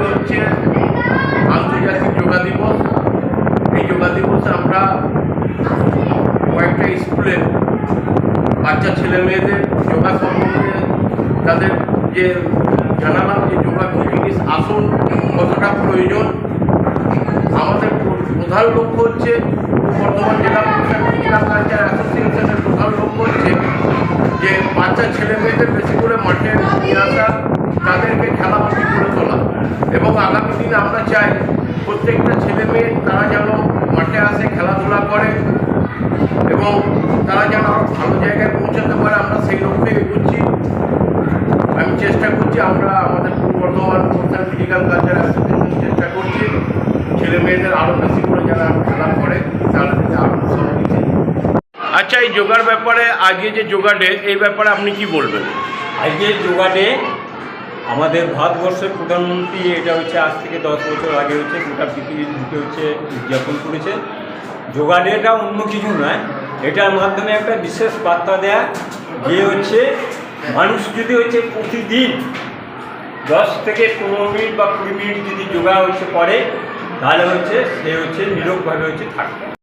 আজকে হচ্ছে আন্তর্জাতিক যোগা দিবস। এই যোগা দিবসে আমরা কয়েকটা স্কুলে বাচ্চা, ছেলে, মেয়েদের যোগা সম্বন্ধে তাদের যে জানালাম যে যোগা কি জিনিস আসন কতটা প্রয়োজন, আমাদের প্রধান লক্ষ্য হচ্ছে বর্ধমান জেলা কালচার অ্যাসোসিয়েশনের প্রধান লক্ষ্য হচ্ছে যে বাচ্চা, ছেলে, মেয়েদের বেশি করে মাঠে নিয়ে আসা, তাদেরকে খেলামুখী করে তোলা। এবং আগামী দিনে আমরা চাই প্রত্যেকটা ছেলে মেয়ে তারা যেন মাঠে আসে, খেলাধুলা করে এবং তারা যেন ভালো জায়গায় পৌঁছাতে পারে, আমরা সেই লক্ষ্যে এগোচ্ছি। আমি চেষ্টা করছি, আমরা আমাদের পূর্ব বর্ধমান প্রধান ফিজিক্যাল কালচার অ্যাসোসিয়েশন চেষ্টা করছি, ছেলে মেয়েদের আরও বেশি করে যারা খেলা করে তারা আরও আচ্ছা এই যোগার ব্যাপারে, আজকে যে যোগা ডে এই ব্যাপারে আপনি কি বলবেন? আজকে যোগা ডে আমাদের ভারতবর্ষের প্রধানমন্ত্রী, এটা হচ্ছে আজ থেকে দশ বছর আগে হচ্ছে গোটা পৃথিবীর বুকে হচ্ছে উদযাপন করেছে। যোগা অন্য কিছু নয়, এটার মাধ্যমে একটা বিশেষ বার্তা দেয়া যে হচ্ছে মানুষ যদি হচ্ছে প্রতিদিন দশ থেকে পনেরো মিনিট বা কুড়ি মিনিট যদি যোগা হচ্ছে করে, তাহলে হচ্ছে সে হচ্ছে নিরোগভাবে হচ্ছে থাকবে।